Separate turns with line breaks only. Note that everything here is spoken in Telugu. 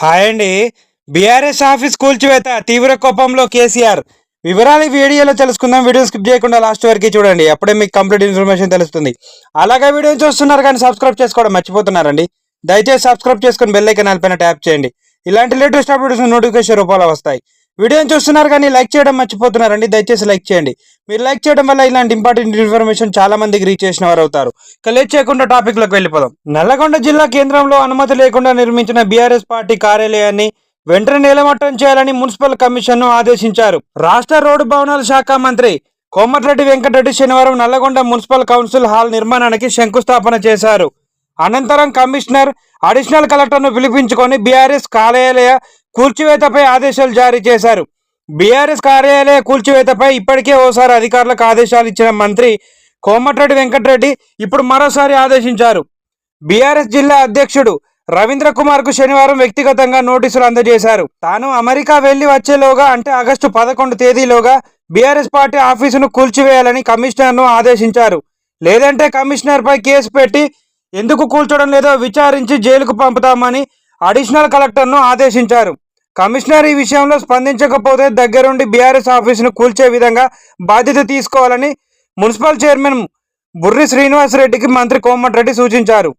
హాయ్ అండి. బీఆర్ఎస్ ఆఫీస్ కూల్చివేత తీవ్ర కోపంలో కేసీఆర్. వివరాలు వీడియోలో తెలుసుకుందాం. వీడియో స్కిప్ చేయకుండా లాస్ట్ వరకు చూడండి. అప్పుడే మీకు కంప్లీట్ ఇన్ఫర్మేషన్ తెలుస్తుంది. అలాగే వీడియో చూస్తున్నారు కానీ సబ్స్క్రైబ్ చేసుకోవడం మర్చిపోతున్నారండి. దయచేసి సబ్స్క్రైబ్ చేసుకుని బెల్ ఐకాన్ పైన ట్యాప్ చేయండి. ఇలాంటి లేటెస్ట్ అప్డేట్స్ నోటిఫికేషన్ రూపాయలు వస్తాయి. వీడియోని చూస్తున్నారు కానీ లైక్ చేయడం మర్చిపోతున్నారండి. దయచేసి లైక్ చేయండి. మీరు లైక్ చేయడం వల్ల ఇలాంటి ఇంపార్టెంట్ ఇన్ఫర్మేషన్ చాలా మందికి రీచ్ చేసిన వారు అవుతారు ఇక లేట్ చేయకుండా టాపిక్లోకి వెళ్ళిపోదాం. నల్లగొండ జిల్లా కేంద్రంలో అనుమతి లేకుండా నిర్మించిన బీఆర్ఎస్ పార్టీ కార్యాలయాన్ని వెంటనే నేలమట్టం చేయాలని మున్సిపల్ కమిషన్ను ఆదేశించారు. రాష్ట్ర రోడ్డు భవనాల శాఖ మంత్రి కోమటిరెడ్డి వెంకటరెడ్డి శనివారం నల్లగొండ మున్సిపల్ కౌన్సిల్ హాల్ నిర్మాణానికి శంకుస్థాపన చేశారు. అనంతరం కమిషనర్ అడిషనల్ కలెక్టర్ను పిలిపించుకొని బీఆర్ఎస్ కార్యాలయ కూల్చివేతపై ఆదేశాలు జారీ చేశారు. బీఆర్ఎస్ కార్యాలయ కూల్చివేతపై ఇప్పటికే ఓసారి అధికారులకు ఆదేశాలు ఇచ్చిన మంత్రి కోమటిరెడ్డి వెంకటరెడ్డి ఇప్పుడు మరోసారి ఆదేశించారు. బీఆర్ఎస్ జిల్లా అధ్యక్షుడు రవీంద్ర కుమార్కు శనివారం వ్యక్తిగతంగా నోటీసులు అందజేశారు. తాను అమెరికా వెళ్ళి వచ్చేలోగా అంటే ఆగస్టు పదకొండు తేదీలోగా బీఆర్ఎస్ పార్టీ ఆఫీసును కూల్చివేయాలని కమిషనర్ను ఆదేశించారు. లేదంటే కమిషనర్పై కేసు పెట్టి ఎందుకు కూల్చడం లేదో విచారించి జైలుకు పంపుతామని అడిషనల్ కలెక్టర్ను ఆదేశించారు. కమిషనర్ ఈ విషయంలో స్పందించకపోతే దగ్గరుండి బీఆర్ఎస్ ఆఫీసును కూల్చే విధంగా బాధ్యత తీసుకోవాలని మున్సిపల్ చైర్మన్ బుర్రి శ్రీనివాస్ రెడ్డికి మంత్రి కోమటిరెడ్డి సూచించారు.